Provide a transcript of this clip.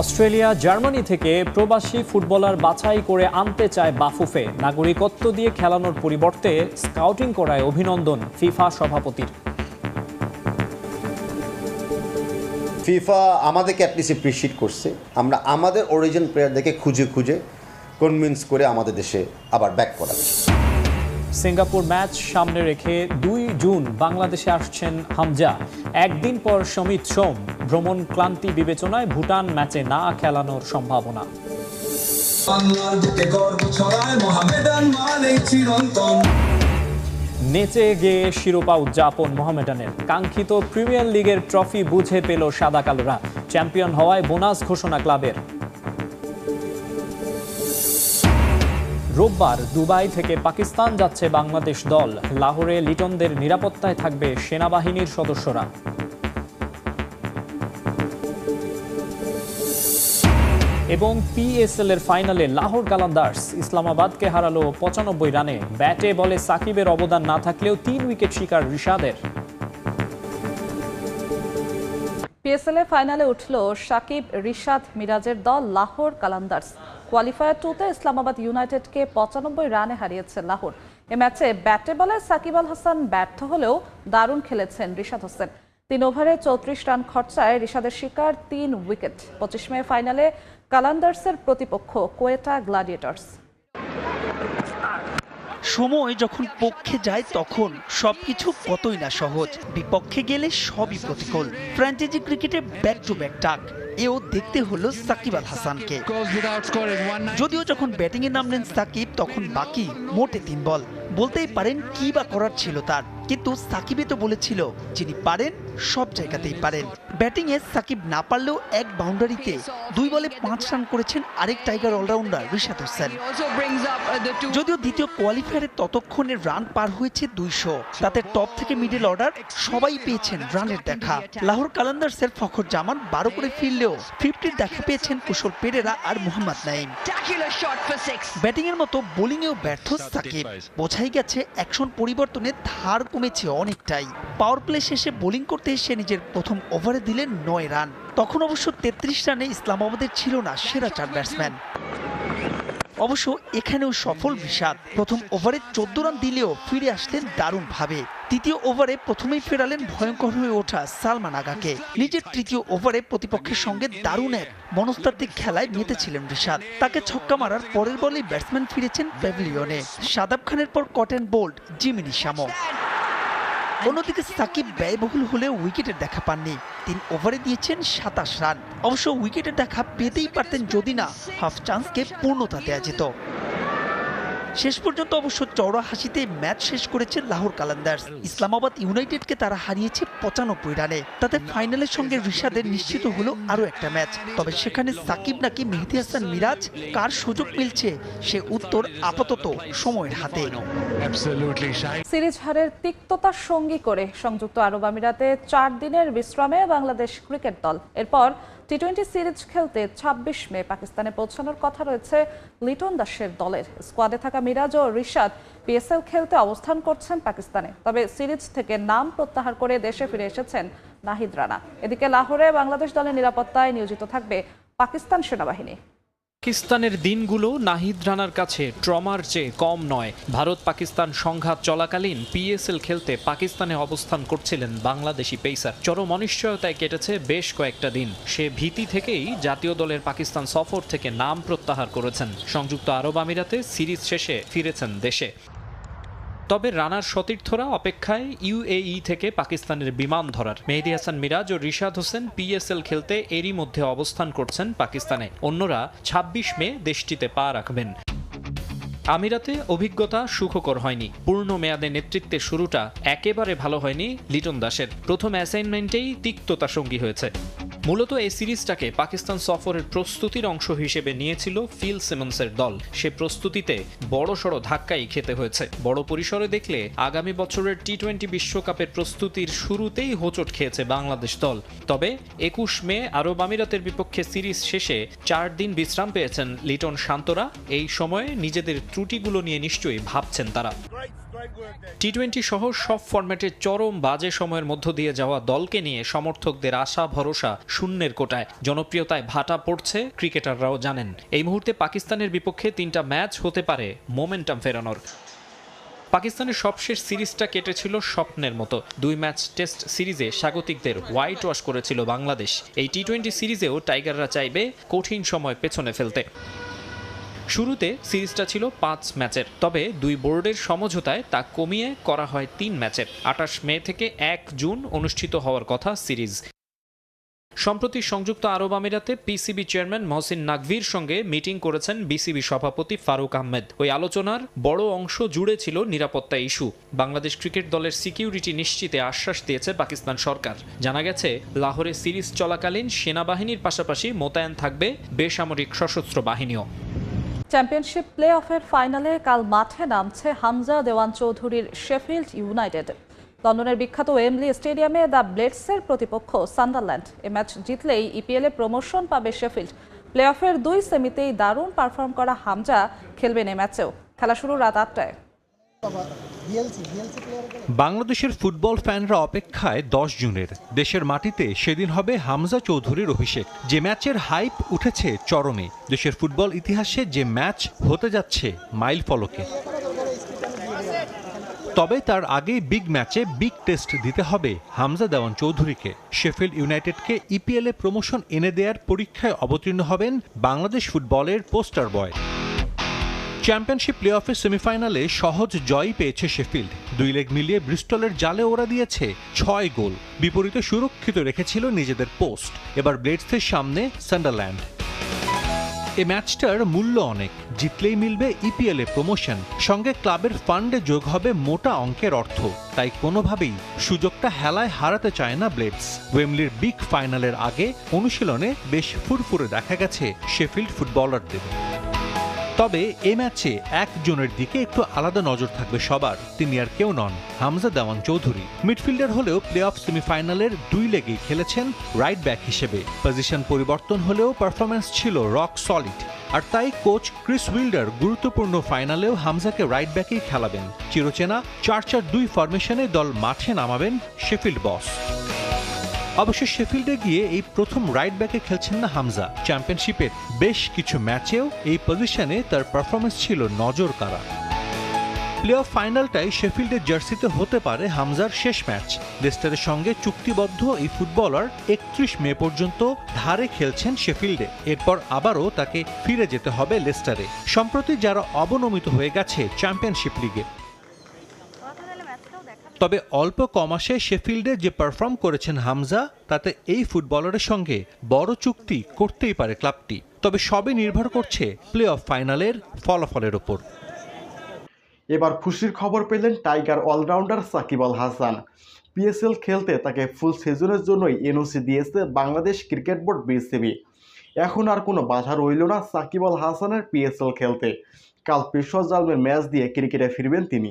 Australia, Germany থেকে প্রবাসী footballer বাছাই করে আনতে চায় বাফুফে। নাগরিকত্ব দিয়ে খেলানোর পরিবর্তে স্কাউটিং করায় অভিনন্দন ফিফা সভাপতির। ফিফা আমাদেরকে অ্যাটলিস্ট অ্যাপ্রিসিয়েট করছে। আমরা আমাদের অরিজিন প্লেয়ারদেরকে খুঁজে খুঁজে কনভিন্স করে আমাদের দেশে আবার ব্যাক করাচ্ছি। সিঙ্গাপুর ম্যাচ সামনে রেখে দুই জুন বাংলাদেশে আসছেন হামজা। একদিন পর সমিত সোম ভ্রমণ ক্লান্তি বিবেচনায় ভুটান ম্যাচে না খেলানোর সম্ভাবনা। নেচে গিয়ে শিরোপা উদযাপন মোহামেডানের। কাঙ্ক্ষিত প্রিমিয়ার লিগের ট্রফি বুঝে পেল সাদা কালোরা। চ্যাম্পিয়ন হওয়ায় বোনাস ঘোষণা ক্লাবের। রোববার দুবাই থেকে পাকিস্তান যাচ্ছে বাংলাদেশ দল। লাহোরে লিটনদের নিরাপত্তায় থাকবে সেনাবাহিনীর সদস্যরা। এবং পিএসএল এর ফাইনালে লাহোর কালান্দার্স ইসলামাবাদকে হারালো পঁচানব্বই রানে। ব্যাটে বলে সাকিবের অবদান না থাকলেও তিন উইকেট শিকার রিশাদের। পিএসএল এ ফাইনালে উঠল সাকিব রিশাদ মিরাজের দল লাহোর কালান্দার্স। কোয়ালিফায়ার টুতে ইসলামাবাদ ইউনাইটেডকে পঁচানব্বই রানে হারিয়েছে লাহোর। এ ম্যাচে ব্যাটে বলে সাকিব আল হাসান ব্যর্থ হলেও দারুণ খেলেছেন রিশাদ হোসেন। তিন ওভারে চৌত্রিশ রান খরচায় রিশাদের শিকার তিন উইকেট। পঁচিশ মে ফাইনালে কালান্দার্সের প্রতিপক্ষ কোয়েটা গ্লাডিয়েটার্স। সময় যখন পক্ষে যায় তখন সবকিছু কতই না সহজ। বিপক্ষে গেলে সবই প্রতিকূল। ফ্র্যাঞ্চাইজি ক্রিকেটে ব্যাক টু ব্যাক টাক। এও দেখতে হলো সাকিব আল হাসানকে। যদিও যখন ব্যাটিংয়ে নামলেন সাকিব তখন বাকি মোটে তিন বল। বলতেই পারেন কি বা করার ছিল তার। কিন্তু সাকিবে তো বলেছিল যিনি পারেন সব জায়গাতেই পারেন। ব্যাটিংয়ে সাকিব না পারলেও এক বাউন্ডারিতে দুই বলে পাঁচ রান করেছেন আরেক টাইগার অলরাউন্ডার রিশাদ হোসেন। যদিও দ্বিতীয় কোয়ালিফায়ারে ততক্ষণে রান পার হয়েছে দুইশো। তাতে টপ থেকে মিডল অর্ডার সবাই পেয়েছেন রানের দেখা। লাহোর কালান্দার্সের ফখর জামান বারো করে ফিরলেও ফিফটির দেখা পেয়েছেন কুশল পেরেরা আর মোহাম্মদ নাইম ব্যাটিং এর মতো বোলিংয়েও ব্যর্থ সাকিব। বোঝাই গেছে অ্যাকশন পরিবর্তনে ধার কমেছে অনেকটাই। পাওয়ার প্লে শেষে বোলিং করতে এসে নিজের প্রথম ওভারে দিলেন নয় রান। তখন অবশ্য তেত্রিশ রানে ইসলামাবাদের ছিল না সেরা চার ব্যাটসম্যান অবশ্য এখানেও সফল বিষাদ। প্রথম ওভারে চোদ্দ রান দিলেও ফিরে আসলেন দারুণভাবে। তৃতীয় ওভারে প্রথমেই ফেরালেন ভয়ঙ্কর হয়ে ওঠা সালমান আগাকে। নিজের তৃতীয় ওভারে প্রতিপক্ষের সঙ্গে দারুণ এক মনস্তাত্ত্বিক খেলায় মেতেছিলেন ঋষাদ তাকে ছক্কা মারার পরের বলেই ব্যাটসম্যান ফিরেছেন প্যাভিলিয়নে। সাদাব খানের পর কটেন বোল্ড জিমিনি শামো অন্যদিকে সাকিব ব্যয়বহুল হলেও উইকেটের দেখা পাননি। তিন ওভারে দিয়েছেন সাতাশ রান। অবশ্য উইকেটের দেখা পেতেই পারতেন যদি না হাফ চান্সকে পূর্ণতা দেওয়া যেত। শেষ পর্যন্ত অবশ্য চওড়া হাসিতে ম্যাচ শেষ করেছে লাহোর কালান্দার্স। ইসলামাবাদ ইউনাইটেডকে তারা হারিয়েছে পঁচানব্বই রানে। তাতে ফাইনালের সঙ্গে ঋষাদের নিশ্চিত হলো আরও একটা ম্যাচ। তবে সেখানে সাকিব নাকি মেহেদি হাসান মিরাজ? কার সুযোগ মিলছে? সে উত্তর আপাতত সময়ের হাতে। সিরিজ হারের তিক্ততার সঙ্গী করে সংযুক্ত আরব আমিরাতে চার দিনের বিশ্রামে বাংলাদেশ ক্রিকেট দল। এরপর টি টোয়েন্টি সিরিজ খেলতে ২৬ মে পাকিস্তানে পৌঁছানোর কথা রয়েছে লিটন দাসের দলের। স্কোয়াডে থাকা মিরাজ ও রিশাদ পিএসএল খেলতে অবস্থান করছেন পাকিস্তানে। তবে সিরিজ থেকে নাম প্রত্যাহার করে দেশে ফিরে এসেছেন নাহিদ রানা। এদিকে লাহোরে বাংলাদেশ দলের নিরাপত্তায় নিয়োজিত থাকবে পাকিস্তান সেনাবাহিনী। পাকিস্তানের দিনগুলো নাহিদ রানার কাছে ট্রমার চেয়ে কম নয়। ভারত পাকিস্তান সংঘাত চলাকালীন পিএসএল খেলতে পাকিস্তানে অবস্থান করছিলেন বাংলাদেশি পেসার। চরম অনিশ্চয়তায় কেটেছে বেশ কয়েকটা দিন। সে ভীতি থেকেই জাতীয় দলের পাকিস্তান সফর থেকে নাম প্রত্যাহার করেছেন। সংযুক্ত আরব আমিরাতে সিরিজ শেষে ফিরেছেন দেশে। তবে রানার সতীর্থরা অপেক্ষায় ইউএই থেকে পাকিস্তানের বিমান ধরার। মেহেদি হাসান মিরাজ ও রিশাদ হোসেন পিএসএল খেলতে এরই মধ্যে অবস্থান করছেন পাকিস্তানে। অন্যরা ২৬ মে দেশটিতে পা রাখবেন। আমিরাতে অভিজ্ঞতা সুখকর হয়নি। পূর্ণ মেয়াদে নেতৃত্বের শুরুটা একেবারে ভালো হয়নি লিটন দাসের। প্রথম অ্যাসাইনমেন্টেই তিক্ততা সঙ্গী হয়েছে। মূলত এই সিরিজটাকে পাকিস্তান সফরের প্রস্তুতির অংশ হিসেবে নিয়েছিল ফিল সিমন্সের দল। সে প্রস্তুতিতে বড়সড় ধাক্কাই খেতে হয়েছে। বড় পরিসরে দেখলে আগামী বছরের টি টোয়েন্টি বিশ্বকাপের প্রস্তুতির শুরুতেই হোঁচট খেয়েছে বাংলাদেশ দল। তবে একুশ মে আরব আমিরাতের বিপক্ষে সিরিজ শেষে চার দিন বিশ্রাম পেয়েছেন লিটন শান্তরা। এই সময়ে নিজেদের ত্রুটিগুলো নিয়ে নিশ্চয়ই ভাবছেন তারা। টি টোয়েন্টি সহ সব ফরম্যাটে চরম বাজে সময়ের মধ্য দিয়ে যাওয়া দলকে নিয়ে সমর্থকদের আশা, ভরসা শূন্যের কোটায়। জনপ্রিয়তায় ভাটা পড়ছে ক্রিকেটাররাও জানেন। এই মুহূর্তে পাকিস্তানের বিপক্ষে তিনটা ম্যাচ হতে পারে মোমেন্টাম ফেরানোর। পাকিস্তানের সবশেষ সিরিজটা কেটেছিল স্বপ্নের মতো। দুই ম্যাচ টেস্ট সিরিজে স্বাগতিকদের হোয়াইট ওয়াশ করেছিল বাংলাদেশ। এই টি টোয়েন্টি সিরিজেও টাইগাররা চাইবে কঠিন সময় পেছনে ফেলতে। শুরুতে সিরিজটা ছিল পাঁচ ম্যাচের। তবে দুই বোর্ডের সমঝোতায় তা কমিয়ে করা হয় তিন ম্যাচের। আঠাশ মে থেকে এক জুন অনুষ্ঠিত হওয়ার কথা সিরিজ। সম্প্রতি সংযুক্ত আরব আমিরাতে পিসিবি চেয়ারম্যান মহসিন নাকভির সঙ্গে মিটিং করেছেন বিসিবি সভাপতি ফারুক আহমেদ। ওই আলোচনার বড় অংশ জুড়ে ছিল নিরাপত্তা ইস্যু। বাংলাদেশ ক্রিকেট দলের সিকিউরিটি নিশ্চিতে আশ্বাস দিয়েছে পাকিস্তান সরকার। জানা গেছে, লাহোরে সিরিজ চলাকালীন সেনাবাহিনীর পাশাপাশি মোতায়েন থাকবে বেসামরিক সশস্ত্র বাহিনীও। চ্যাম্পিয়নশিপ প্লে অফের ফাইনালে কাল মাঠে নামছে হামজা দেওয়ান চৌধুরীর শেফিল্ড ইউনাইটেড। লন্ডনের বিখ্যাত ওয়েমলি স্টেডিয়ামে দ্য ব্লেডসের প্রতিপক্ষ সান্ডারল্যান্ড। এ ম্যাচ জিতলেই ইপিএলে প্রমোশন পাবে শেফিল্ড। প্লে অফের দুই সেমিতেই দারুণ পারফর্ম করা হামজা খেলবেন এ ম্যাচেও। খেলা শুরু রাত আটটায়। বাংলাদেশের ফুটবল ফ্যানরা অপেক্ষায় দশ জুনের। দেশের মাটিতে সেদিন হবে হামজা চৌধুরীর অভিষেক। যে ম্যাচের হাইপ উঠেছে চরমে। দেশের ফুটবল ইতিহাসে যে ম্যাচ হতে যাচ্ছে মাইল ফলকে তবে তার আগেই বিগ ম্যাচে বিগ টেস্ট দিতে হবে হামজা দেওয়ান চৌধুরীকে। শেফিল্ড ইউনাইটেডকে ইপিএলে প্রমোশন এনে দেওয়ার পরীক্ষায় অবতীর্ণ হবেন বাংলাদেশ ফুটবলের পোস্টার বয়। চ্যাম্পিয়নশিপ প্লে অফের সেমিফাইনালে সহজ জয়ই পেয়েছে শেফিল্ড। দুই লেগ মিলিয়ে ব্রিস্টলের জালে ওরা দিয়েছে ছয় গোল। বিপরীতে সুরক্ষিত রেখেছিল নিজেদের পোস্ট। এবার ব্লেডসের সামনে সান্ডারল্যান্ড। এ ম্যাচটার মূল্য অনেক। জিতলেই মিলবে ইপিএল এ প্রমোশন সঙ্গে ক্লাবের ফান্ডে যোগ হবে মোটা অঙ্কের অর্থ। তাই কোনোভাবেই সুযোগটা হেলায় হারাতে চায় না ব্লেডস ওয়েমলির বিগ ফাইনালের আগে অনুশীলনে বেশ ফুরফুরে দেখা গেছে শেফিল্ড ফুটবলারদের তবে এ ম্যাচে একজনের দিকে একটু আলাদা নজর থাকবে সবার। তিনি আর কেউ নন, হামজা দেওয়ান চৌধুরী। মিডফিল্ডার হলেও প্লে অফ সেমিফাইনালের দুই লেগেই খেলেছেন রাইট ব্যাক হিসেবে। পজিশন পরিবর্তন হলেও পারফরম্যান্স ছিল রক সলিড। আর তাই কোচ ক্রিস উইল্ডার গুরুত্বপূর্ণ ফাইনালেও হামজাকে রাইট ব্যাকেই খেলাবেন। চিরচেনা চার চার দুই ফরমেশনে দল মাঠে নামাবেন শেফিল্ড বস। অবশ্য শেফিল্ডে গিয়ে এই প্রথম রাইট ব্যাকে খেলছেন না হামজা। চ্যাম্পিয়নশিপের বেশ কিছু ম্যাচেও এই পজিশনে তার পারফরমেন্স ছিল নজর কাড়া। প্লে অফ ফাইনালটাই শেফিল্ডের জার্সিতে হতে পারে হামজার শেষ ম্যাচ লেস্টারের সঙ্গে চুক্তিবদ্ধ এই ফুটবলার একত্রিশ মে পর্যন্ত ধারে খেলছেন শেফিল্ডে। এরপর আবারও তাকে ফিরে যেতে হবে লেস্টারে সম্প্রতি যারা অবনমিত হয়ে গেছে চ্যাম্পিয়নশিপ লিগে তবে অল্প কমাসে শেফিল্ডে যে পারফর্ম করেছেন হামজা, তাতে এই ফুটবলারের সঙ্গে বড় চুক্তি করতেই পারে ক্লাবটি। তবে সবই নির্ভর করছে প্লে অফ ফাইনালের ফলাফলের ওপর। এবার খুশির খবর পেলেন tiger allrounder Shakib Al Hasan. PSL খেলতে তাকে ফুল সিজনের জন্যই এনওসি দিয়েছে বাংলাদেশ ক্রিকেট বোর্ড বিসিবি এখন আর কোনো বাধা রইল না সাকিব আল হাসানের পিএসএল খেলতে। কাল পেশোয়া জালমের ম্যাচ দিয়ে ক্রিকেটে ফিরবেন তিনি।